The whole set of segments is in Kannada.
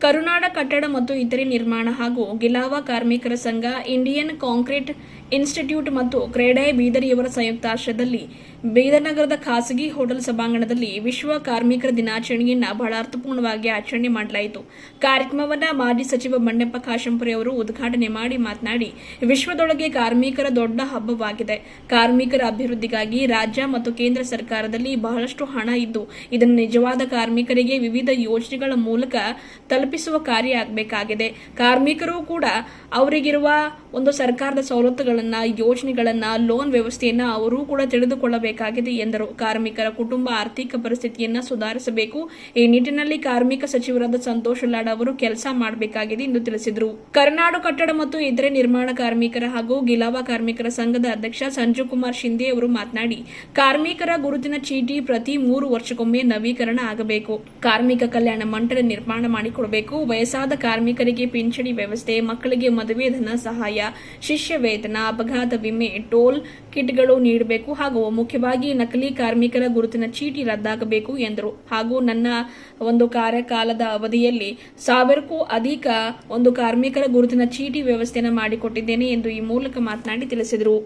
ಕರುನಾಡ ಕಟ್ಟಡ ಮತ್ತು ಇತರೆ ನಿರ್ಮಾಣ ಹಾಗೂ ಗಿಲಾವ ಕಾರ್ಮಿಕರ ಸಂಘ ಇಂಡಿಯನ್ ಕಾಂಕ್ರೀಟ್ ಇನ್ಸ್ಟಿಟ್ಯೂಟ್ ಮತ್ತು ಕ್ರೇಡೆ ಬೀದರ್ ಇವರ ಸಂಯುಕ್ತಾಶ್ರಯದಲ್ಲಿ ಬೀದರ್ನಗರದ ಖಾಸಗಿ ಹೋಟೆಲ್ ಸಭಾಂಗಣದಲ್ಲಿ ವಿಶ್ವ ಕಾರ್ಮಿಕರ ದಿನಾಚರಣೆಯನ್ನ ಬಹಳ ಅರ್ಥಪೂರ್ಣವಾಗಿ ಆಚರಣೆ ಮಾಡಲಾಯಿತು. ಕಾರ್ಯಕ್ರಮವನ್ನ ಮಾಜಿ ಸಚಿವ ಬಂಡೆಪ್ಪ ಕಾಶಂಪುರಿ ಅವರು ಉದ್ಘಾಟನೆ ಮಾಡಿ ಮಾತನಾಡಿ, ವಿಶ್ವದೊಳಗೆ ಕಾರ್ಮಿಕರ ದೊಡ್ಡ ಹಬ್ಬವಾಗಿದೆ. ಕಾರ್ಮಿಕರ ಅಭಿವೃದ್ಧಿಗಾಗಿ ರಾಜ್ಯ ಮತ್ತು ಕೇಂದ್ರ ಸರ್ಕಾರದಲ್ಲಿ ಬಹಳಷ್ಟು ಹಣ ಇದ್ದು, ಇದನ್ನು ನಿಜವಾದ ಕಾರ್ಮಿಕರಿಗೆ ವಿವಿಧ ಯೋಜನೆಗಳ ಮೂಲಕ ತಲುಪಿಸುವ ಕಾರ್ಯ ಆಗಬೇಕಾಗಿದೆ. ಕಾರ್ಮಿಕರು ಕೂಡ ಅವರಿಗಿರುವ ಒಂದು ಸರ್ಕಾರದ ಸವಲತ್ತುಗಳನ್ನ ಯೋಜನೆಗಳನ್ನ ಲೋನ್ ವ್ಯವಸ್ಥೆಯನ್ನ ಅವರು ಕೂಡ ತಿಳಿದುಕೊಳ್ಳಬೇಕಾಗಿದೆ ಎಂದರು. ಕಾರ್ಮಿಕರ ಕುಟುಂಬ ಆರ್ಥಿಕ ಪರಿಸ್ಥಿತಿಯನ್ನ ಸುಧಾರಿಸಬೇಕು. ಈ ನಿಟ್ಟಿನಲ್ಲಿ ಕಾರ್ಮಿಕ ಸಚಿವರಾದ ಸಂತೋಷ್ ಲಾಡ್ ಅವರು ಕೆಲಸ ಮಾಡಬೇಕಾಗಿದೆ ಎಂದು ತಿಳಿಸಿದರು. ಕರ್ನಾಡು ಕಟ್ಟಡ ಮತ್ತು ಇತರೆ ನಿರ್ಮಾಣ ಕಾರ್ಮಿಕರ ಹಾಗೂ ಗಿಲಾವ ಕಾರ್ಮಿಕರ ಸಂಘದ ಅಧ್ಯಕ್ಷ ಸಂಜು ಕುಮಾರ್ ಶಿಂದೆ ಅವರು ಮಾತನಾಡಿ, ಕಾರ್ಮಿಕರ ಗುರುತಿನ ಚೀಟಿ ಪ್ರತಿ ಮೂರು ವರ್ಷಕ್ಕೊಮ್ಮೆ ನವೀಕರಣ ಆಗಬೇಕು. ಕಾರ್ಮಿಕ ಕಲ್ಯಾಣ ಮಂಡಳಿ ನಿರ್ಮಾಣ ಮಾಡಿಕೊಡಬೇಕು. ವಯಸ್ಸಾದ ಕಾರ್ಮಿಕರಿಗೆ ಪಿಂಚಣಿ ವ್ಯವಸ್ಥೆ, ಮಕ್ಕಳಿಗೆ ಮದುವೆ ಧನ ಸಹಾಯ, ಶಿಷ್ಯ ವೇತನ ಅಪಘಾತ ವಿಮೆ, ಟೋಲ್ ಕಿಟ್ಗಳು ನೀಡಬೇಕು ಹಾಗೂ ಮುಖ್ಯವಾಗಿ ನಕಲಿ ಕಾರ್ಮಿಕರ ಗುರುತಿನ ಚೀಟಿ ರದ್ದಾಗಬೇಕು ಎಂದರು. ಹಾಗೂ ನನ್ನ ಒಂದು ಕಾರ್ಯಕಾಲದ ಅವಧಿಯಲ್ಲಿ ಸಾವಿರಕ್ಕೂ ಅಧಿಕ ಒಂದು ಕಾರ್ಮಿಕರ ಗುರುತಿನ ಚೀಟಿ ವ್ಯವಸ್ಥೆಯನ್ನು ಮಾಡಿಕೊಟ್ಟಿದ್ದೇನೆ ಎಂದು ಈ ಮೂಲಕ ಮಾತನಾಡಿ ತಿಳಿಸಿದರು.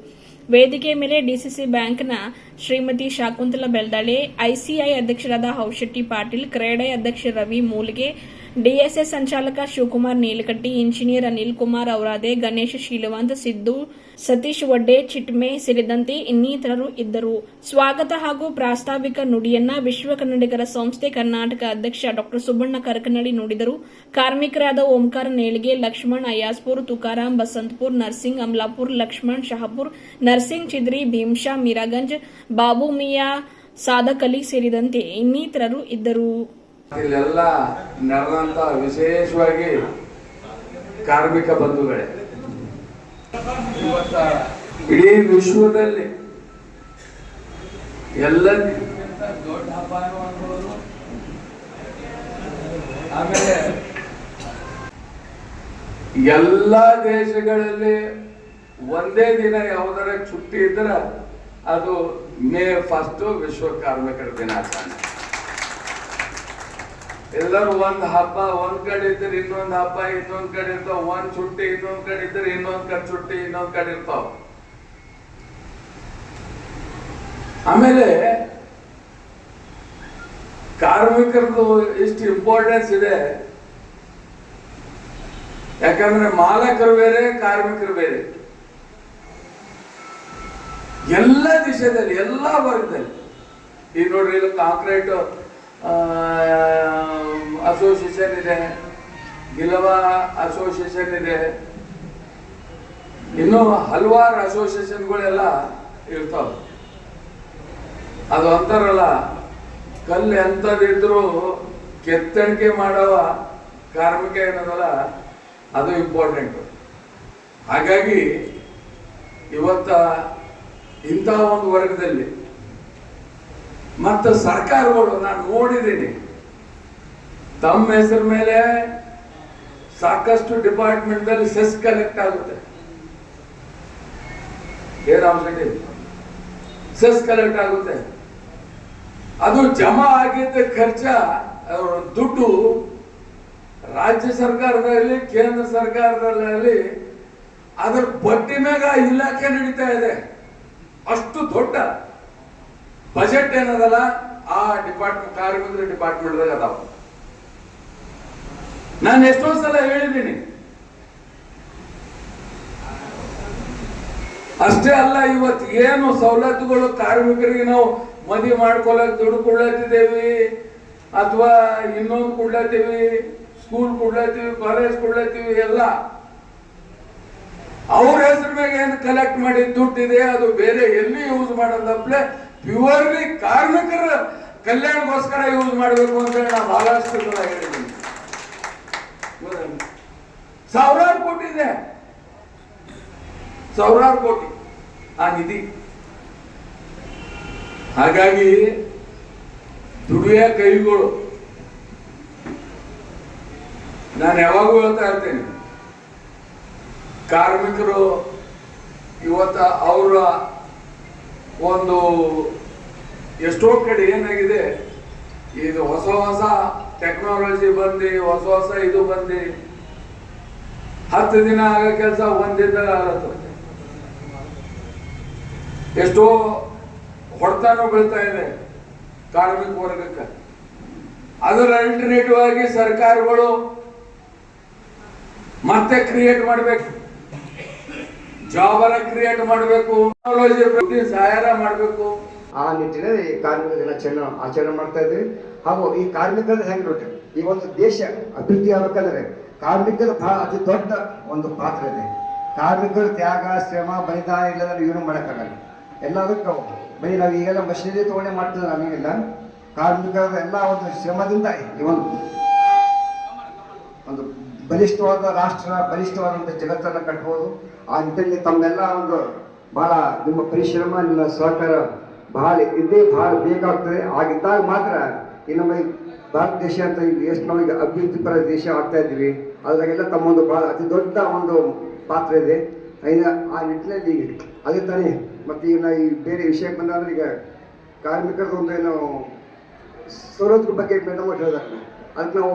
ವೇದಿಕೆ ಮೇಲೆ ಡಿಸಿಸಿ ಬ್ಯಾಂಕ್ನ ಶ್ರೀಮತಿ ಶಾಕುಂತಲಾ ಬೆಲ್ದಾಳೆ ಐಸಿಐ ಅಧ್ಯಕ್ಷರಾದ ಹೌಶೆಟ್ಟಿ ಪಾಟೀಲ್ ಕ್ರೇಡೈ ಅಧ್ಯಕ್ಷ ರವಿ ಮೂಲಿಗೆ ಡಿಎಸ್ಎಸ್ ಸಂಚಾಲಕ ಶಿವಕುಮಾರ್ ನೀಲಕಟ್ಟಿ ಇಂಜಿನಿಯರ್ ಅನಿಲ್ ಕುಮಾರ್ ಔರಾದೆ, ಗಣೇಶ್ ಶೀಲವಂತ್ ಸಿದ್ದು ಸತೀಶ್ ವಡ್ಡೆ, ಚಿಟ್ಮೆ ಸೇರಿದಂತೆ ಇನ್ನಿತರರು ಇದ್ದರು. ಸ್ವಾಗತ ಹಾಗೂ ಪ್ರಾಸ್ತಾವಿಕ ನುಡಿಯನ್ನ ವಿಶ್ವ ಕನ್ನಡಿಗರ ಸಂಸ್ಥೆ ಕರ್ನಾಟಕ ಅಧ್ಯಕ್ಷ ಡಾಕ್ಟರ್ ಸುಬ್ಬಣ್ಣ ಕರಕನಡಿ ನುಡಿದರು. ಕಾರ್ಮಿಕರಾದ ಓಂಕಾರ ನೇಳಿಗೆ, ಲಕ್ಷ್ಮಣ್ ಅಯಾಸ್ಪುರ್ ತುಕಾರಾಂ, ಬಸಂತಪುರ್, ನರ್ಸಿಂಗ್, ಅಮ್ಲಾಪುರ್, ಲಕ್ಷ್ಮಣ್, ಶಹಾಪುರ್, ನರ್ಸಿಂಗ್, ಚಿದ್ರಿ ಭೀಮ್ಶಾ ಮೀರಾಗಂಜ್, ಬಾಬು ಮಿಯಾ ಸಾಧಕಲಿ ಸೇರಿದಂತೆ ಇನ್ನಿತರರು ಇದ್ದರು. ಇಲ್ಲೆಲ್ಲ ನಡೆದಂತ ವಿಶೇಷವಾಗಿ ಕಾರ್ಮಿಕ ಬಂಧುಗಳೇ. ಇವತ್ತ ಇಡೀ ವಿಶ್ವದಲ್ಲಿ ಎಲ್ಲ ದೊಡ್ಡ ಹಬ್ಬ ಅನ್ಬೋದು. ಆಮೇಲೆ ಎಲ್ಲ ದೇಶಗಳಲ್ಲಿ ಒಂದೇ ದಿನ ಯಾವುದರ ಚುಟ್ಟಿ ಇದ್ರೆ ಅದು ಮೇ ಫಸ್ಟ್ ವಿಶ್ವ ಕಾರ್ಮಿಕರ ದಿನಾಚರಣೆ. ಎಲ್ಲರೂ ಒಂದ್ ಹಬ್ಬ, ಒಂದ್ ಕಡೆ ಇದ್ರೆ ಇನ್ನೊಂದ್ ಹಬ್ಬ, ಇನ್ನೊಂದ್ ಕಡೆ ಇರ್ತಾವ. ಒಂದ್ ಚುಟ್ಟಿ, ಇನ್ನೊಂದ್ ಕಡೆ ಇದ್ರೆ ಇನ್ನೊಂದ್ ಕಡೆ ಚುಟ್ಟಿ, ಇನ್ನೊಂದ್ ಕಡೆ ಇರ್ತಾವ. ಆಮೇಲೆ ಕಾರ್ಮಿಕರದ್ದು ಎಷ್ಟು ಇಂಪಾರ್ಟೆನ್ಸ್ ಇದೆ. ಯಾಕಂದ್ರೆ ಮಾಲಕರು ಬೇರೆ, ಕಾರ್ಮಿಕರು ಬೇರೆ. ಎಲ್ಲ ದಿಶೆಯಲ್ಲಿ, ಎಲ್ಲ ವರ್ಗದಲ್ಲಿ. ಈಗ ನೋಡ್ರಿ, ಇಲ್ಲಿ ಕಾಂಕ್ರೀಟ್ ಅಸೋಸಿಯೇಷನ್ ಇದೆ ಗಿಲವ ಅಸೋಸಿಯೇಷನ್ ಇದೆ ಇನ್ನು ಹಲವಾರು ಅಸೋಸಿಯೇಷನ್ಗಳೆಲ್ಲ ಇರ್ತಾವ. ಅದು ಅಂತಾರಲ್ಲ, ಕಲ್ಲು ಎಂಥದಿದ್ರು ಕೆತ್ತಣಿಕೆ ಮಾಡವ ಕಾರ್ಮಿಕ ಏನದಲ್ಲ, ಅದು ಇಂಪಾರ್ಟೆಂಟ್ ಹಾಗಾಗಿ ಇವತ್ತ ಇಂತಹ ಒಂದು ವರ್ಗದಲ್ಲಿ ಮತ್ತು ಸರ್ಕಾರಗಳು, ನಾನು ನೋಡಿದ್ದೀನಿ ತಮ್ಮ ಹೆಸರ ಮೇಲೆ ಸಾಕಷ್ಟು ಡಿಪಾರ್ಟ್ಮೆಂಟ್ನಲ್ಲಿ ಸೆಸ್ ಕಲೆಕ್ಟ್ ಆಗುತ್ತೆ. ಸೆಸ್ ಕಲೆಕ್ಟ್ ಆಗುತ್ತೆ. ಅದು ಜಮಾ ಆಗಿದ್ದ ಖರ್ಚ ದುಡ್ಡು ರಾಜ್ಯ ಸರ್ಕಾರದಲ್ಲಿ ಕೇಂದ್ರ ಸರ್ಕಾರದಲ್ಲಿ ಅದರ ಬಡ್ಡಿ ಮ್ಯಾಗ ಇಲಾಖೆ ನಡೀತಾ ಇದೆ. ಅಷ್ಟು ದೊಡ್ಡ ಬಜೆಟ್ ಏನದಲ್ಲ, ಆ ಡಿಪಾರ್ಟ್ಮೆಂಟ್ ಕಾರ್ಮಿಕರ ಡಿಪಾರ್ಟ್ಮೆಂಟ್ ಅದಾವ. ನಾನು ಎಷ್ಟೋ ಸಲ ಹೇಳಿದ್ದೀನಿ. ಅಷ್ಟೇ ಅಲ್ಲ, ಇವತ್ತು ಏನು ಸವಲತ್ತುಗಳು ಕಾರ್ಮಿಕರಿಗೆ ನಾವು ಮದುವೆ ಮಾಡ್ಕೊಳಕ್ ದುಡ್ಡು ಕೊಡ್ಲತ್ತಿದ್ದೇವಿ, ಅಥವಾ ಇನ್ನೊಂದು ಕೊಡ್ಲತ್ತೀವಿ ಸ್ಕೂಲ್ ಕೊಡ್ಲತ್ತೀವಿ ಕಾಲೇಜ್ ಕೊಡ್ಲತ್ತೀವಿ ಎಲ್ಲ. ಅವ್ರ ಹೆಸರು ಮೇಲೆ ಏನು ಕಲೆಕ್ಟ್ ಮಾಡಿ ದುಡ್ಡಿದೆ, ಅದು ಬೇರೆ ಎಲ್ಲಿ ಯೂಸ್ ಮಾಡೋದಪ್ಲೆ ಪ್ಯೂರ್ಲಿ ಕಾರ್ಮಿಕರ ಕಲ್ಯಾಣಕ್ಕೋಸ್ಕರ ಯೂಸ್ ಮಾಡಬೇಕು ಅಂತ ನಾವು ಬಹಳಷ್ಟು ಸಲ ಹೇಳಿದ್ದೀನಿ ಸಾವಿರಾರು ಕೋಟಿ ಇದೆ. ಸಾವಿರಾರು ಕೋಟಿ ಆ ನಿಧಿ. ಹಾಗಾಗಿ ದುಡಿಯ ಕೈಗಳು. ನಾನು ಯಾವಾಗೂ ಹೇಳ್ತಾ ಇರ್ತೇನೆ, ಕಾರ್ಮಿಕರು ಇವತ್ತ ಅವರ ಒಂದು ಎಷ್ಟೋ ಕಡೆ ಏನಾಗಿದೆ, ಇದು ಹೊಸ ಹೊಸ ಟೆಕ್ನಾಲಜಿ ಬಂದು, ಹೊಸ ಹೊಸ ಇದು ಬಂದು ಹತ್ತು ದಿನ ಆಗೋ ಕೆಲಸ ಒಂದಿನದಾಗ ಆಗತ್ತೆ ಎಷ್ಟೋ ಹೊಡೆತಾನು ಬೀಳ್ತಾ ಇದೆ ಕಾರ್ಮಿಕ ವರ್ಗಕ್ಕೆ. ಅದರ ಅಲ್ಟರ್ನೇಟಿವ್ ಆಗಿ ಸರ್ಕಾರಗಳು ಮತ್ತೆ ಕ್ರಿಯೇಟ್ ಮಾಡಬೇಕು. ಜಾಬರ ಕ್ರಿಯೇಟ್ ಮಾಡಬೇಕು. ಟೆಕ್ನಾಲಜಿ ಸಹಾಯ ಮಾಡಬೇಕು. ಆ ನಿಟ್ಟಿನಲ್ಲಿ ಕಾರ್ಮಿಕ ದಿನಾಚರಣೆ ಆಚರಣೆ ಮಾಡ್ತಾ ಇದ್ದೀವಿ. ಹಾಗೂ ಈ ಕಾರ್ಮಿಕರ ಹೆಂಗ್ ಈ ಒಂದು ದೇಶ ಅಭಿವೃದ್ಧಿ ಆಗ್ಬೇಕಂದ್ರೆ ಕಾರ್ಮಿಕರ ಅತಿ ದೊಡ್ಡ ಒಂದು ಪಾತ್ರ ಇದೆ. ಕಾರ್ಮಿಕರು ತ್ಯಾಗ, ಶ್ರಮ, ಬಲಿದಾನ ಇಲ್ಲದ್ರೆ ಏನು ಮಾಡೋಕ್ಕಾಗಲ್ಲ. ಎಲ್ಲದಕ್ಕೂ ಬರೀ ನಾವು ಈಗೆಲ್ಲ ಮಷಿನರಿ ತಗೊಂಡೇ ಮಾಡ್ತಿದ್ರೆ ನಮಗಿಲ್ಲ ಕಾರ್ಮಿಕರ ಎಲ್ಲ ಒಂದು ಶ್ರಮದಿಂದ ಈ ಒಂದು ಒಂದು ಬಲಿಷ್ಠವಾದ ರಾಷ್ಟ್ರ ಬಲಿಷ್ಠವಾದಂಥ ಜಗತ್ತನ್ನು ಕಟ್ಬೋದು. ಆ ನಿಟ್ಟಿನಲ್ಲಿ ತಮ್ಮೆಲ್ಲ ಒಂದು ಬಹಳ ನಿಮ್ಮ ಪರಿಶ್ರಮ, ನಿಮ್ಮ ಸಹಕಾರ ಬಹಳ ಇದೇ ಭಾಳ ಬೇಕಾಗ್ತದೆ. ಆಗಿದ್ದಾಗ ಮಾತ್ರ ಈ ನಮ್ಮ ಭಾರತ ದೇಶ ಅಂತ ಈಗ ಎಷ್ಟು ನಾವು ಅಭಿವೃದ್ಧಿ ಪರ ದೇಶ ಆಗ್ತಾ ಇದ್ದೀವಿ ಅದ್ರಾಗೆಲ್ಲ ತಮ್ಮೊಂದು ಬಹಳ ಅತಿ ದೊಡ್ಡ ಒಂದು ಪಾತ್ರ ಇದೆ. ಐನ ಆ ನಿಟ್ಟಿನಲ್ಲಿ ಅದೇ ತಾನೇ ಮತ್ತು ಈಗ ಈ ಬೇರೆ ವಿಷಯಕ್ಕೆ ಬಂದಾದ್ರೆ ಈಗ ಕಾರ್ಮಿಕರದ ಒಂದು ಏನು ಸೌರದ್ರ ಬಗ್ಗೆ ಮೇಡಮ್ ಹೇಳಿದಾರೆ ಅದಕ್ಕೆ ನಾವು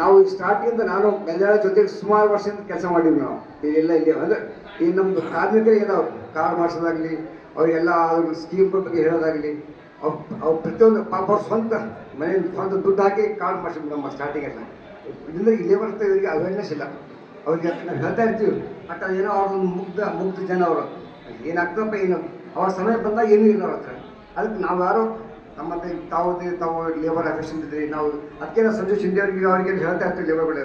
ನಾವು ಸ್ಟಾರ್ಟಿಂದ ನಾನು ಎಲ್ಲರ ಜೊತೆಗೆ ಸುಮಾರು ವರ್ಷದಿಂದ ಕೆಲಸ ಮಾಡಿದ್ವಿ ನಾವು. ಇಲ್ಲೆಲ್ಲ ಇಲ್ಲಿ ಅಂದರೆ ಈ ನಮ್ಮದು ಕಾರ್ಮಿಕರಿಗೆ ನಾವು ಕಾರ್ ಮಾಡಿಸೋದಾಗಲಿ, ಅವರಿಗೆಲ್ಲ ಅದ್ರ ಸ್ಕೀಮ್ಗಳ ಬಗ್ಗೆ ಹೇಳೋದಾಗ್ಲಿ ಅವ್ರು ಅವು ಪ್ರತಿಯೊಂದು ಪಾಪ ಅವ್ರ ಸ್ವಂತ ಮನೆ ಸ್ವಂತ ದುಡ್ಡು ಹಾಕಿ ಕಾರ್ಡ್ ಮಾಡಿಸಿದ್ವಿ ನಮ್ಮ ಸ್ಟಾರ್ಟಿಂಗ್ ಎಲ್ಲ ಇದರಿಂದ ಇಲ್ಲೇ ಬರ್ತಾ ಇವರಿಗೆ ಅವೇರ್ನೆಸ್ ಇಲ್ಲ. ಅವ್ರಿಗೆ ನಾವು ಹೇಳ್ತಾ ಇರ್ತೀವಿ. ಬಟ್ ಏನೋ ಅವ್ರೊಂದು ಮುಗ್ಧ ಮುಗ್ಧ ಜನ ಅವರು. ಏನಾಗ್ತದಪ್ಪ ಏನು ಅವ್ರ ಸಮಯ ಬಂದಾಗ ಏನೂ ಇಲ್ಲ ಅವ್ರ ಹತ್ರ. ಅದಕ್ಕೆ ನಾವು ಯಾರು ನಮ್ಮ ತಾವು ತಾವು ಲೇಬರ್ ಅಫೆಕ್ಷನ್ ಇದ್ರಿ, ನಾವು ಅದಕ್ಕೆ ನಾವು ಸಂಜಯ್ ಶಿಂದೆ ಅವರಿಗೆ ಅವರಿಗೆ ಹೇಳ್ತಾ ಇರ್ತೀವಿ ಲೇಬರ್ಗಳು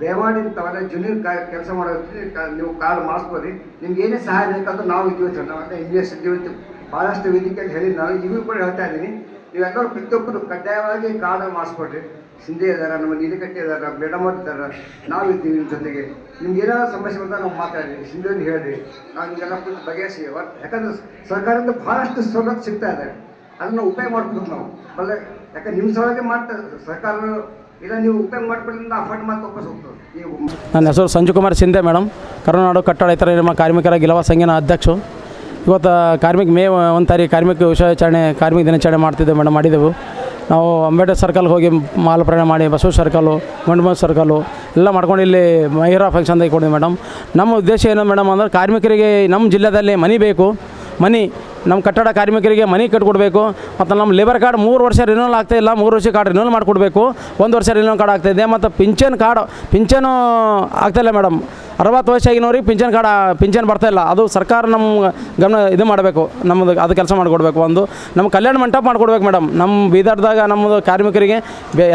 ದಯಮಾಡಿ ತಾವೆಲ್ಲ ಜೂನಿಯರ್ ಕೆಲಸ ಮಾಡೋದ್ರಿ ನೀವು ಕಾರ್ಡ್ ಮಾಡಿಸ್ಕೊರಿ ನಿಮ್ಗೆ ಏನೇ ಸಹಾಯ ಬೇಕಂದ್ರೆ ನಾವು ಇದ್ದೀವಿ ಸರ್ ನಾವೆಲ್ಲ ಇಂಜಿನಿಯರ್ಸ್ ಇದ್ದೀವಿ ಭಾಳಷ್ಟು ವೇದಿಕೆಯಲ್ಲಿ ಹೇಳಿ ನಾನು ನಿಮಗೆ ಕೂಡ ಹೇಳ್ತಾ ಇದ್ದೀನಿ. ನೀವೆಲ್ಲರೂ ಪ್ರತಿಯೊಬ್ಬರು ಕಡ್ಡಾಯವಾಗಿ ಕಾರ್ಡ್ ಮಾಡಿಸ್ಕೊಡ್ರಿ ಸಿಂಧೆ ಇದಾರ, ನಮ್ಮ ನೀರು ಕಟ್ಟಿ ಇದಾರ ಬೇಡಮ್ಮ ಇದ್ದಾರೆ ನಾವು ಇದ್ದೀವಿ ನಿಮ್ಮ ಜೊತೆಗೆ. ನಿಮ್ಗೆ ಏನಾದ್ರು ಸಮಸ್ಯೆ ಬಂದಾಗ ನಾವು ಮಾತಾಡಿ ಸಿಂಧೆಯನ್ನು ಹೇಳ್ರಿ. ನಾವು ನಿಮಗೆಲ್ಲ ಕುರಿತು ಬಗೆಹರಿಸಿ ಯಾಕಂದ್ರೆ ಸರ್ಕಾರದಿಂದ ಭಾಳಷ್ಟು ಸವಲತ್ತು ಸಿಗ್ತಾ ಇದೆ. ಅದನ್ನು ಉಪಯೋಗ ಮಾಡ್ಬೇಕು ನಾವು. ಬಲ್ಲ ಯಾಕಂದ್ರೆ ನಿಮ್ಮ ಸಲುವಾಗಿ ಮಾಡ್ತಾ ಸರ್ಕಾರ ಇಲ್ಲ, ನೀವು ಉಪಯೋಗ ಮಾಡ್ಕೊಳ್ಳಿಂದ ಅಫರ್ಡ್ ಮಾಡಿ ವಾಪಸ್ ಹೋಗ್ತದೆ. ನೀವು ನನ್ನ ಹೆಸರು ಸಂಜು ಕುಮಾರ್ ಸಿಂಧೆ, ಮೇಡಮ್. ಕರುನಾಡು ಕಟ್ಟಡ ಇತರ ಕಾರ್ಮಿಕರ ಗಿಲವ ಸಂಘನ ಅಧ್ಯಕ್ಷರು. ಇವತ್ತು ಕಾರ್ಮಿಕ ಮೇ ಒಂದು ತಾರೀಕು ಕಾರ್ಮಿಕ ವಿಷಯಾಚರಣೆ ಕಾರ್ಮಿಕ ದಿನಾಚರಣೆ ಮಾಡ್ತಿದ್ದೆವು ಮೇಡಮ್, ಮಾಡಿದೆವು. ನಾವು ಅಂಬೇಡ್ಕರ್ ಸರ್ಕಲ್ಗೆ ಹೋಗಿ ಮಾಲ್ ಪ್ರಯಾಣ ಮಾಡಿ, ಬಸವ ಸರ್ಕಲ್ಲು ಮಂಡಮ ಸರ್ಕಲ್ಲು ಎಲ್ಲ ಮಾಡ್ಕೊಂಡು ಇಲ್ಲಿ ಮಹಿರಾ ಫಂಕ್ಷನ್ದಾಗ ಕೊಡಿದ್ವಿ ಮೇಡಮ್. ನಮ್ಮ ಉದ್ದೇಶ ಏನು ಮೇಡಮ್ ಅಂದ್ರೆ ಕಾರ್ಮಿಕರಿಗೆ ನಮ್ಮ ಜಿಲ್ಲೆಯಲ್ಲಿ ಮನೆ ಬೇಕು. ಮನೆ, ನಮ್ಮ ಕಟ್ಟಡ ಕಾರ್ಮಿಕರಿಗೆ ಮನೆ ಕಟ್ಕೊಡ್ಬೇಕು. ಮತ್ತು ನಮ್ಮ ಲೇಬರ್ ಕಾರ್ಡ್ ಮೂರು ವರ್ಷ ರಿನೋಲ್ ಇಲ್ಲ, ಮೂರು ವರ್ಷ ಕಾರ್ಡ್ ರಿನೋಲ್ ಮಾಡಿಕೊಡ್ಬೇಕು. ಒಂದು ವರ್ಷ ರಿನೋಲ್ ಕಾರ್ಡ್ ಆಗ್ತಾಯಿದೆ ಮತ್ತು ಪಿಂಚನ್ ಕಾರ್ಡ್ ಪಿಂಚನು ಆಗ್ತಾಯಿಲ್ಲ ಮೇಡಮ್. ಅರವತ್ತು ವಯಸ್ಸಾಗಿನವ್ರಿಗೆ ಪಿಂಚನ್ ಕಾರ್ಡ್ ಪಿಂಚನ್ ಬರ್ತಾಯಿಲ್ಲ ಅದು ಸರ್ಕಾರ ನಮ್ಮ ಗಮನ ಇದು ಮಾಡಬೇಕು. ನಮ್ಮದು ಅದು ಕೆಲಸ ಮಾಡಿಕೊಡ್ಬೇಕು ಒಂದು. ನಮ್ಮ ಕಲ್ಯಾಣ ಮಂಟಪ ಮಾಡಿಕೊಡ್ಬೇಕು ಮೇಡಮ್. ನಮ್ಮ ಬೀದರ್ದಾಗ ನಮ್ಮದು ಕಾರ್ಮಿಕರಿಗೆ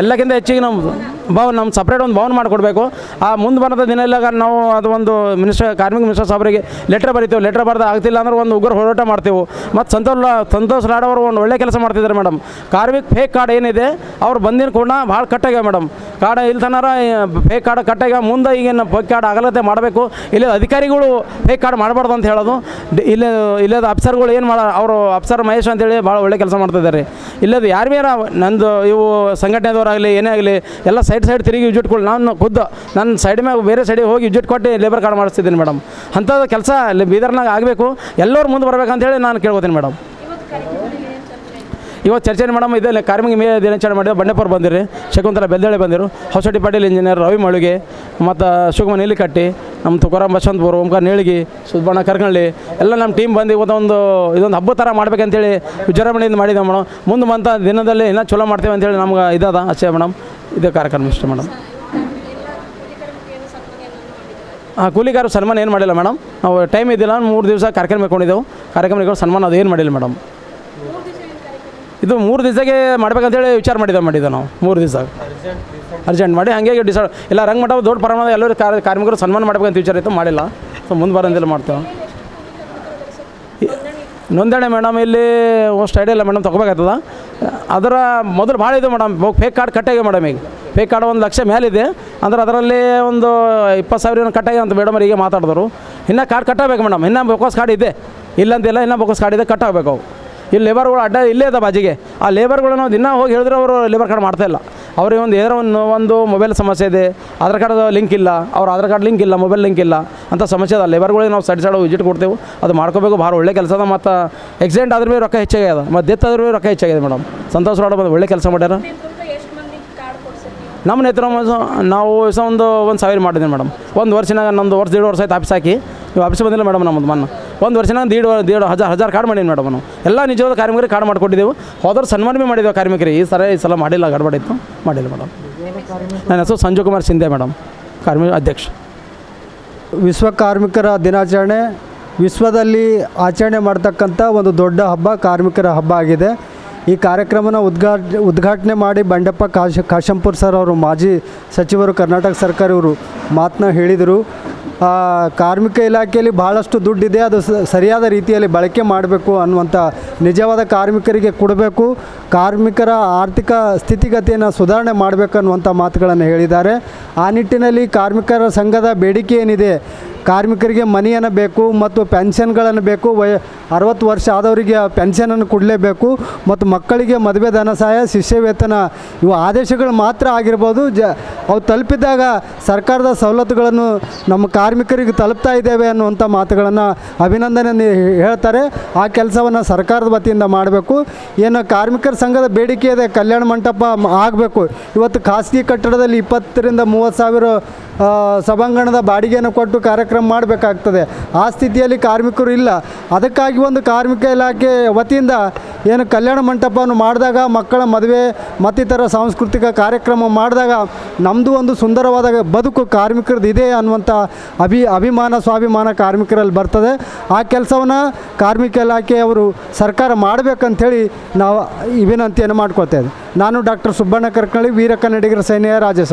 ಎಲ್ಲಕ್ಕಿಂತ ಹೆಚ್ಚಿಗೆ ನಮ್ಮ ಭವನ ನಮ್ಮ ಸಪ್ರೇಟ್ ಒಂದು ಭವನ ಮಾಡಿಕೊಡ್ಬೇಕು. ಆ ಮುಂದೆ ಬರೋದ ದಿನ ಇಲ್ಲಾಗ ನಾವು ಅದು ಒಂದು ಮಿನಿಸ್ಟರ್ ಕಾರ್ಮಿಕ ಮಿನಿಸ್ಟರ್ ಸಾಬ್ರಿಗೆ ಲೆಟ್ರ್ ಬರಿತೀವಿ. ಲೆಟ್ರ್ ಬರೆದು ಆಗ್ತಿಲ್ಲ ಅಂದ್ರೆ ಒಂದು ಉಗ್ರ ಹೋರಾಟ ಮಾಡ್ತೀವಿ. ಮತ್ತು ಸಂತೋಷ ಸಂತೋಷ ಲಾಡ್ ಒಂದು ಒಳ್ಳೆ ಕೆಲಸ ಮಾಡ್ತಿದ್ದಾರೆ ಮೇಡಮ್. ಕಾರ್ಮಿಕ ಫೇಕ್ ಕಾರ್ಡ್ ಏನಿದೆ, ಅವ್ರು ಬಂದಿನ ಕೂಡ ಭಾಳ ಕಟ್ಟಾಗ್ಯಾವ ಮೇಡಮ್. ಕಾರ್ಡ್ ಇಲ್ತನಾರ ಫೇಕ್ ಕಾರ್ಡ್ ಕಟ್ಟಾಗ ಮುಂದೆ ಈಗೇನು ಫೇಕ್ ಕಾರ್ಡ್ ಆಗಲತ್ತೆ ಮಾಡಬೇಕು. ಇಲ್ಲಿ ಅಧಿಕಾರಿಗಳು ಫೇಕ್ ಕಾರ್ಡ್ ಮಾಡಬಾರ್ದು ಅಂತ ಹೇಳೋದು. ಇಲ್ಲ ಇಲ್ಲೇ, ಇಲ್ಲದ ಅಫ್ಸರ್ಗಳು ಏನು ಮಾಡ, ಅವರು ಅಫ್ಸರ್ ಮಹೇಶ್ ಅಂತೇಳಿ ಭಾಳ ಒಳ್ಳೆ ಕೆಲಸ ಮಾಡ್ತಿದ್ದಾರೆ. ಇಲ್ಲದ ಯಾರು ಮೇರ, ನಂದು, ಇವು ಸಂಘಟನೆದವರಾಗಲಿ, ಏನೇ ಆಗಲಿ, ಎಲ್ಲ ಸೈಡ್ ಸೈಡ್ ತಿರುಗಿ ವಿಸಿಟ್ಗಳು ನಾನು ಖುದ್ದು ನನ್ನ ಸೈಡ್ ಮ್ಯಾಗ ಬೇರೆ ಸೈಡಿಗೆ ಹೋಗಿ ವಿಜಿಟ್ ಕೊಟ್ಟು ಲೇಬರ್ ಕಾರ್ಡ್ ಮಾಡಿಸ್ತಿದ್ದೀನಿ ಮೇಡಮ್ ಅಂಥದ್ದು ಕೆಲಸ ಬೀದರ್ನಾಗ ಆಗಬೇಕು. ಎಲ್ಲರೂ ಮುಂದೆ ಬರ್ಬೇಕಂತೇಳಿ ನಾನು ಕೇಳ್ಕೊತೀನಿ ಮೇಡಮ್ ಇವತ್ತು ಚರ್ಚೆ ಮೇಡಮ್ ಇದೇ ಕಾರ್ಮಿಕ ಮೇ ದಿನಾಚರಣೆ ಮಾಡಿದ ಬಂಡೆಪುರ ಬಂದಿರಿ, ಶಕುಂತಲ ಬೆಲ್ದಳೆ ಬಂದಿರು ಹೊಸಟಿ ಪಾಟೀಲ್ ಇಂಜಿನಿಯರ್ ರವಿ ಮಳುಗೆ, ಮತ್ತು ಶಿವಕುಮಾರ್ ನೀಲಿಕಟ್ಟಿ ನಮ್ಮ ತುಕಾರಾಮ್ ಬಸವಂತಪುರ, ಓಂಕಾರ ನೇಳಿಗೆ ಸುಬ್ಬಣ್ಣ ಕರ್ಕಳ್ಳಿ ಎಲ್ಲ ನಮ್ಮ ಟೀಮ್ ಬಂದು ಇವತ್ತೊಂದು, ಇದೊಂದು ಹಬ್ಬ ಥರ ಮಾಡ್ಬೇಕಂತೇಳಿ ವಿಜೃಂಭಣೆಯಿಂದ ಮಾಡಿದ್ದೆ ಮೇಡಮ್ ಮುಂದೆ ಬಂತ ದಿನದಲ್ಲಿ ಇನ್ನೂ ಚಲೋ ಮಾಡ್ತೇವೆ ಅಂತೇಳಿ ನಮ್ಗೆ ಇದಾದ ಅಷ್ಟೇ ಮೇಡಮ್ ಇದೇ ಕಾರ್ಯಕ್ರಮ ಇಷ್ಟ ಮೇಡಮ್ ಹಾಂ ಕೂಲಿಗಾರ ಸನ್ಮಾನ ಏನು ಮಾಡಿಲ್ಲ ಮೇಡಮ್ ನಾವು ಟೈಮ್ ಇದ್ದಿಲ್ಲ, ಮೂರು ದಿವಸ ಕಾರ್ಯಕ್ರಮ ಇಟ್ಕೊಂಡಿದ್ದೆವು. ಕಾರ್ಯಕ್ರಮಗಳು ಸನ್ಮಾನ ಅದು ಏನು ಮಾಡಿಲ್ಲ ಮೇಡಮ್ ಇದು ಮೂರು ದಿವಸಕ್ಕೆ ಮಾಡ್ಬೇಕಂತೇಳಿ ವಿಚಾರ ಮಾಡಿದ್ದೆ ಮಾಡಿದ್ದೆ ನಾವು. ಮೂರು ದಿವಸ. ಅರ್ಜೆಂಟ್ ಮಾಡಿ ಹಾಗೆ ಡಿಸೈಡ್ ಇಲ್ಲ ರಂಗ ಮಠ ದೊಡ್ಡ ಪ್ರಮಾಣದ ಎಲ್ಲರೂ ಕಾರ್ ಕಾರ್ಮಿಕರು ಸನ್ಮಾನ ಮಾಡ್ಬೇಕಂತ ವಿಚಾರ ಇತ್ತು, ಮಾಡಿಲ್ಲ. ಸೊ ಮುಂದೆ ಬರೋದಿಲ್ಲ ಮಾಡ್ತೇವೆ. ನೋಂದಣಿ ಮೇಡಮ್ ಇಲ್ಲಿ ಅಷ್ಟು ಐಡಿಯಾ ಇಲ್ಲ ಮೇಡಮ್ ತೊಗೋಬೇಕಾಗ್ತದ. ಅದರ ಮೊದಲು ಭಾಳ ಇದೆ ಮೇಡಮ್ ಫೇಕ್ ಕಾರ್ಡ್ ಕಟ್ಟಾಗಿ ಮೇಡಮ್ ಈಗ. ಫೇಕ್ ಕಾರ್ಡ್ ಒಂದು ಲಕ್ಷ ಮೇಲಿದೆ ಅಂದ್ರೆ ಅದರಲ್ಲಿ ಒಂದು ಇಪ್ಪತ್ತು ಸಾವಿರ ಕಟ್ಟಾಗಿ ಅಂತ ಮೇಡಮ್ ಈಗ ಮಾತಾಡಿದ್ರು. ಇನ್ನೂ ಕಾರ್ಡ್ ಕಟ್ಟಬೇಕು ಮೇಡಮ್ ಇನ್ನೂ ಬೋಕಸ್ ಕಾರ್ಡ್ ಇದೆ. ಇಲ್ಲಂತಿಲ್ಲ ಇನ್ನೂ ಬೋಕಸ್ ಕಾರ್ಡ್ ಇದೆ ಕಟ್ಟಾಗಬೇಕು ಅವು. ಇಲ್ಲಿ ಲೇಬರ್ಗಳು ಅಡ್ಡ ಇಲ್ಲೇ ಅದ ಬಾಜಿಗೆ. ಆ ಲೇಬರ್ಗಳು ನಾವು ದಿನ ಹೋಗಿ ಹೇಳಿದ್ರೆ ಅವರು ಲೇಬರ್ ಕಾರ್ಡ್ ಮಾಡ್ತಾ ಇಲ್ಲ. ಅವ್ರಿಗೆ ಒಂದು ಏನೋ ಒಂದು ಒಂದು ಮೊಬೈಲ್ ಸಮಸ್ಯೆ ಇದೆ ಆಧಾರ್ ಕಾರ್ಡ್ ಲಿಂಕ್ ಇಲ್ಲ ಅವ್ರ ಆಧಾರ್ ಕಾರ್ಡ್ ಲಿಂಕ್ ಇಲ್ಲ ಮೊಬೈಲ್ ಲಿಂಕ್ ಇಲ್ಲ ಅಂತ ಸಮಸ್ಯೆ ಅದ. ಲೇಬರ್ಗಳಿಗೆ ನಾವು ಸೈಡ್ ಸೈಡ್ ವಿಸಿಟ್ ಕೊಡ್ತೇವೆ ಅದು ಮಾಡ್ಕೋಬೇಕು ಭಾಳ ಒಳ್ಳೆ ಕೆಲಸ ಅದ ಮತ್ತು ಎಕ್ಸಿಡೆಂಟ್ ಆದ್ರೂ ಭೀ ರೊಕ್ಕ ಹೆಚ್ಚಾಗ್ಯದ ಮತ್ತು ಡೆತ್ ಆದ್ರೂ ಭೀ ರೊಕ್ಕ ಹೆಚ್ಚಾಗಿದೆ ಮೇಡಮ್ ಸಂತೋಷ್ ರಾಡ್ ಬಂದು ಒಳ್ಳೆ ಕೆಲಸ ಮಾಡ್ಯಾರ. ನಮ್ಮ ನೇತ್ರ ನಾವು ಸಹ ಒಂದು ಒಂದು ಸಾವಿರ ಮಾಡಿದ್ದೀನಿ ಮೇಡಮ್ ಒಂದು ವರ್ಷನಾಗ ನಮ್ಮದು ವರ್ಷ ದೇಡು ವರ್ಷ ಆಯ್ತು ಆಫೀಸ್ ಹಾಕಿ. ನೀವು ಆಫೀಸ್ ಬಂದಿಲ್ಲ ಮೇಡಮ್ ನಮ್ಮದು ಮನ್ನ. ಒಂದು ವರ್ಷನ ದೀಡು ದೇಡು ಹಜಾರ್ ಹಜಾರ್ ಕಾರ್ಡ್ ಮಾಡೀನಿ ಮೇಡಮ್ ನಾವು ಎಲ್ಲ ನಿಜವಾದ ಕಾರ್ಮಿಕರಿಗೆ ಕಾರ್ಡ್ ಮಾಡಿಕೊಟ್ಟಿದ್ದೆವು ಹೋದ್ರೆ ಸನ್ಮಾನ ಭೀ ಮಾಡಿದ್ದೆವು ಕಾರ್ಮಿಕರಿಗೆ. ಈ ಸಲ ಈ ಸಲ ಮಾಡಿಲ್ಲ ಗಡ್ಬಡಿತ್ತು ಮಾಡಿಲ್ಲ ಮೇಡಮ್. ನನ್ನ ಹೆಸರು ಸಂಜು ಕುಮಾರ್ ಸಿಂಧೆ ಮೇಡಮ್. ಕಾರ್ಮಿಕ ಅಧ್ಯಕ್ಷ. ವಿಶ್ವ ಕಾರ್ಮಿಕರ ದಿನಾಚರಣೆ ವಿಶ್ವದಲ್ಲಿ ಆಚರಣೆ ಮಾಡ್ತಕ್ಕಂಥ ಒಂದು ದೊಡ್ಡ ಹಬ್ಬ, ಕಾರ್ಮಿಕರ ಹಬ್ಬ ಆಗಿದೆ. ಈ ಕಾರ್ಯಕ್ರಮನ ಉದ್ಘಾಟ ಉದ್ಘಾಟನೆ ಮಾಡಿ ಬಂಡೆಪ್ಪ ಕಾಶ ಕಾಶಂಪುರ್ ಸರ್ ಅವರು, ಮಾಜಿ ಸಚಿವರು, ಕರ್ನಾಟಕ ಸರ್ಕಾರ ಇವರು ಮಾತನ್ನ ಹೇಳಿದರು. ಕಾರ್ಮಿಕ ಇಲಾಖೆಯಲ್ಲಿ ಭಾಳಷ್ಟು ದುಡ್ಡಿದೆ, ಅದು ಸರಿಯಾದ ರೀತಿಯಲ್ಲಿ ಬಳಕೆ ಮಾಡಬೇಕು ಅನ್ನುವಂಥ ನಿಜವಾದ ಕಾರ್ಮಿಕರಿಗೆ ಕೊಡಬೇಕು. ಕಾರ್ಮಿಕರ ಆರ್ಥಿಕ ಸ್ಥಿತಿಗತಿಯನ್ನು ಸುಧಾರಣೆ ಮಾಡಬೇಕು ಅನ್ನುವಂಥ ಮಾತುಗಳನ್ನು ಹೇಳಿದ್ದಾರೆ. ಆ ನಿಟ್ಟಿನಲ್ಲಿ ಕಾರ್ಮಿಕರ ಸಂಘದ ಬೇಡಿಕೆ ಏನಿದೆ? ಕಾರ್ಮಿಕರಿಗೆ ಮನೆಯನ್ನು ಬೇಕು ಮತ್ತು ಪೆನ್ಷನ್ಗಳನ್ನು ಬೇಕು, ವಯ ಅರವತ್ತು ವರ್ಷ ಆದವರಿಗೆ ಪೆನ್ಷನನ್ನು ಕೊಡಲೇಬೇಕು ಮತ್ತು ಮಕ್ಕಳಿಗೆ ಮದುವೆ ಧನ ಸಹಾಯ, ಶಿಷ್ಯ ವೇತನ ಇವು ಆದೇಶಗಳು ಮಾತ್ರ ಆಗಿರ್ಬೋದು. ಜ ಅವು ತಲುಪಿದಾಗ ಸರ್ಕಾರದ ಸವಲತ್ತುಗಳನ್ನು ನಮ್ಮ ಕಾರ್ಮಿಕರಿಗೆ ತಲುಪ್ತಾ ಇದ್ದೇವೆ ಅನ್ನುವಂಥ ಮಾತುಗಳನ್ನು ಅಭಿನಂದನೆ ಹೇಳ್ತಾರೆ. ಆ ಕೆಲಸವನ್ನು ಸರ್ಕಾರದ ವತಿಯಿಂದ ಮಾಡಬೇಕು. ಏನು ಕಾರ್ಮಿಕರ ಸಂಘದ ಬೇಡಿಕೆ ಇದೆ, ಕಲ್ಯಾಣ ಮಂಟಪ ಆಗಬೇಕು. ಇವತ್ತು ಖಾಸಗಿ ಕಟ್ಟಡದಲ್ಲಿ ಇಪ್ಪತ್ತರಿಂದ ಮೂವತ್ತು ಸಾವಿರ ಸಭಾಂಗಣದ ಬಾಡಿಗೆಯನ್ನು ಕೊಟ್ಟು ಕಾರ್ಯಕ್ರಮ ಮಾಡಬೇಕಾಗ್ತದೆ. ಆ ಸ್ಥಿತಿಯಲ್ಲಿ ಕಾರ್ಮಿಕರು ಇಲ್ಲ. ಅದಕ್ಕಾಗಿ ಒಂದು ಕಾರ್ಮಿಕ ಇಲಾಖೆ ವತಿಯಿಂದ ಏನು ಕಲ್ಯಾಣ ಮಂಟಪವನ್ನು ಮಾಡಿದಾಗ, ಮಕ್ಕಳ ಮದುವೆ ಮತ್ತಿತರ ಸಾಂಸ್ಕೃತಿಕ ಕಾರ್ಯಕ್ರಮ ಮಾಡಿದಾಗ ನಮ್ಮದು ಒಂದು ಸುಂದರವಾದ ಬದುಕು ಕಾರ್ಮಿಕರದ್ದು ಇದೆ ಅನ್ನುವಂಥ ಅಭಿ, ಅಭಿಮಾನ, ಸ್ವಾಭಿಮಾನ ಕಾರ್ಮಿಕರಲ್ಲಿ ಬರ್ತದೆ. ಆ ಕೆಲಸವನ್ನು ಕಾರ್ಮಿಕ ಇಲಾಖೆಯವರು ಸರ್ಕಾರ ಮಾಡಬೇಕಂಥೇಳಿ ನಾವು ವಿನಂತಿಯನ್ನು ಮಾಡ್ಕೋತೇವೆ ನಾನು ಡಾಕ್ಟರ್ ಸುಬ್ಬಣ್ಣ ಕರ್ಕಳ್ಳಿ ವೀರ ಕನ್ನಡಿಗರ ಸೈನ್ಯ ರಾಜ್ಯ